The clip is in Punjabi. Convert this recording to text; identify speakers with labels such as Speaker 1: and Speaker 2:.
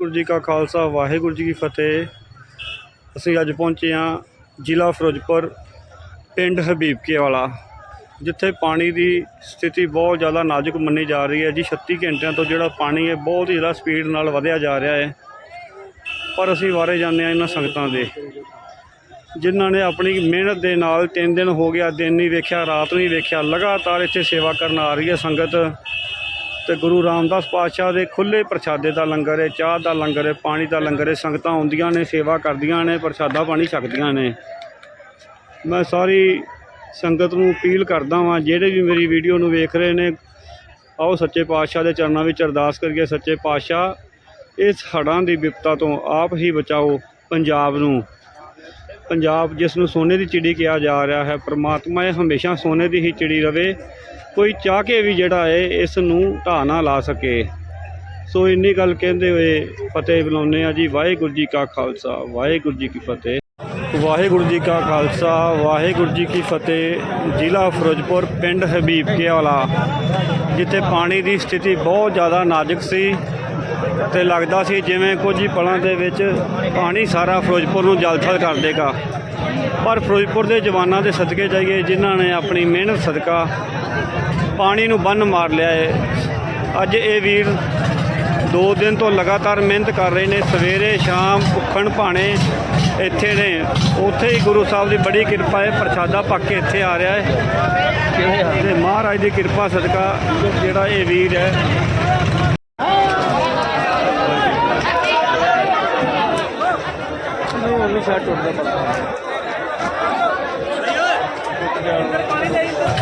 Speaker 1: ਵਾਹਿਗੁਰੂ ਜੀ ਕਾ ਖਾਲਸਾ, ਵਾਹਿਗੁਰੂ ਜੀ ਕੀ ਫਤਿਹ। ਅਸੀਂ ਅੱਜ ਪਹੁੰਚੇ ਹਾਂ ਜ਼ਿਲ੍ਹਾ ਫਿਰੋਜ਼ਪੁਰ, ਪਿੰਡ ਹਬੀਬਕੇ ਵਾਲਾ ਜਿੱਥੇ ਪਾਣੀ ਦੀ ਸਥਿਤੀ ਬਹੁਤ ਜ਼ਿਆਦਾ ਨਾਜ਼ੁਕ ਮੰਨੀ ਜਾ ਰਹੀ ਹੈ ਜੀ। 36 ਘੰਟਿਆਂ ਤੋਂ ਜਿਹੜਾ ਪਾਣੀ ਹੈ, ਬਹੁਤ ਹੀ ਜ਼ਿਆਦਾ ਸਪੀਡ ਨਾਲ ਵਧਿਆ ਜਾ ਰਿਹਾ ਹੈ। ਪਰ ਅਸੀਂ ਵਾਰੇ ਜਾਂਦੇ ਹਾਂ ਇਹਨਾਂ ਸੰਗਤਾਂ ਦੇ, ਜਿਨ੍ਹਾਂ ਨੇ ਆਪਣੀ ਮਿਹਨਤ ਦੇ ਨਾਲ ਤਿੰਨ ਦਿਨ ਹੋ ਗਿਆ ਦਿਨ ਨਹੀਂ ਵੇਖਿਆ, ਰਾਤ ਨਹੀਂ ਵੇਖਿਆ, ਲਗਾਤਾਰ ਇੱਥੇ ਸੇਵਾ ਕਰਨ ਆ ਰਹੀ ਹੈ ਸੰਗਤ। ਤੇ ਗੁਰੂ ਰਾਮਦਾਸ ਪਾਤਸ਼ਾਹ ਦੇ ਖੁੱਲੇ ਪ੍ਰਸ਼ਾਦੇ ਦਾ ਲੰਗਰ ਹੈ, ਚਾਹ ਦਾ ਲੰਗਰ ਹੈ, ਪਾਣੀ ਦਾ ਲੰਗਰ ਹੈ, ਸੰਗਤਾਂ ਆਉਂਦੀਆਂ ਨੇ, ਸੇਵਾ ਕਰਦੀਆਂ ਨੇ, ਪ੍ਰਸ਼ਾਦਾ ਪਾਣੀ ਛਕਦੀਆਂ ਨੇ। ਮੈਂ ਸਾਰੀ ਸੰਗਤ ਨੂੰ ਅਪੀਲ ਕਰਦਾ ਵਾਂ, ਜਿਹੜੇ ਵੀ ਮੇਰੀ ਵੀਡੀਓ ਨੂੰ ਵੇਖ ਰਹੇ ਨੇ, ਆਓ ਸੱਚੇ ਪਾਤਸ਼ਾਹ ਦੇ ਚਰਨਾਂ ਵਿੱਚ ਅਰਦਾਸ ਕਰੀਏ। ਸੱਚੇ ਪਾਤਸ਼ਾਹ, ਇਸ ਹੜ੍ਹਾਂ ਦੀ ਵਿਪਤਾ ਤੋਂ ਆਪ ਹੀ ਬਚਾਓ ਪੰਜਾਬ ਨੂੰ। ਪੰਜਾਬ ਜਿਸ ਨੂੰ ਸੋਨੇ ਦੀ ਚਿੜੀ ਕਿਹਾ ਜਾ ਰਿਹਾ ਹੈ, ਪ੍ਰਮਾਤਮਾ ਇਹ ਹਮੇਸ਼ਾ ਸੋਨੇ ਦੀ ਹੀ ਚਿੜੀ ਰਵੇ। ਕੋਈ ਚਾਹ ਕੇ ਵੀ ਜਿਹੜਾ ਹੈ ਇਸ ਨੂੰ ਢਾਹ ਨਾ ਲਾ ਸਕੇ। ਸੋ ਇੰਨੀ ਗੱਲ ਕਹਿੰਦੇ ਹੋਏ ਫਤਿਹ ਬੁਲਾਉਂਦੇ ਆ ਜੀ। ਵਾਹਿਗੁਰੂ ਜੀ ਕਾ ਖਾਲਸਾ, ਵਾਹਿਗੁਰੂ ਜੀ ਕੀ ਫਤਿਹ। ਵਾਹਿਗੁਰੂ ਜੀ ਕਾ ਖਾਲਸਾ, ਵਾਹਿਗੁਰੂ ਜੀ ਕੀ ਫਤਿਹ। ਜ਼ਿਲ੍ਹਾ ਫਿਰੋਜ਼ਪੁਰ, ਪਿੰਡ ਹਬੀਬਕੇ ਵਾਲਾ ਜਿੱਥੇ ਪਾਣੀ ਦੀ ਸਥਿਤੀ ਬਹੁਤ ਜ਼ਿਆਦਾ ਨਾਜ਼ੁਕ ਸੀ। ਤੇ ਲੱਗਦਾ ਸੀ ਜਿਵੇਂ ਕੁਝ ਹੀ ਪਲਾਂ ਦੇ ਵਿੱਚ ਪਾਣੀ ਸਾਰਾ ਫਿਰੋਜ਼ਪੁਰ ਨੂੰ ਜਲਥਲ ਕਰ ਦੇਗਾ। ਪਰ ਫਿਰੋਜ਼ਪੁਰ ਦੇ ਜਵਾਨਾਂ ਦੇ ਸਦਕੇ ਜਾਈਏ ਜਿਨ੍ਹਾਂ ਨੇ ਆਪਣੀ ਮਿਹਨਤ ਸਦਕਾ ਪਾਣੀ ਨੂੰ ਬੰਨ ਮਾਰ ਲਿਆ ਹੈ ਅੱਜ ਇਹ ਵੀਰ ਦੋ ਦਿਨ ਤੋਂ ਲਗਾਤਾਰ ਮਿਹਨਤ ਕਰ ਰਹੇ ਨੇ। ਸਵੇਰੇ ਸ਼ਾਮ ਭੁੱਖਣ ਭਾਣੇ ਇੱਥੇ ਨੇ। ਉੱਥੇ ਹੀ ਗੁਰੂ ਸਾਹਿਬ ਦੀ ਬੜੀ ਕਿਰਪਾ ਹੈ ਪ੍ਰਸ਼ਾਦਾ ਪੱਕ ਕੇ ਇੱਥੇ ਆ ਰਿਹਾ ਹੈ ਤੇ ਮਹਾਰਾਜ ਦੀ ਕਿਰਪਾ ਸਦਕਾ ਜਿਹੜਾ ਇਹ ਵੀਰ ਹੈ
Speaker 2: ਵੀ ਸ਼ਾਟ ਟੁੱਟਦਾ ਪਤਾ ਟੁੱਟ ਗਿਆ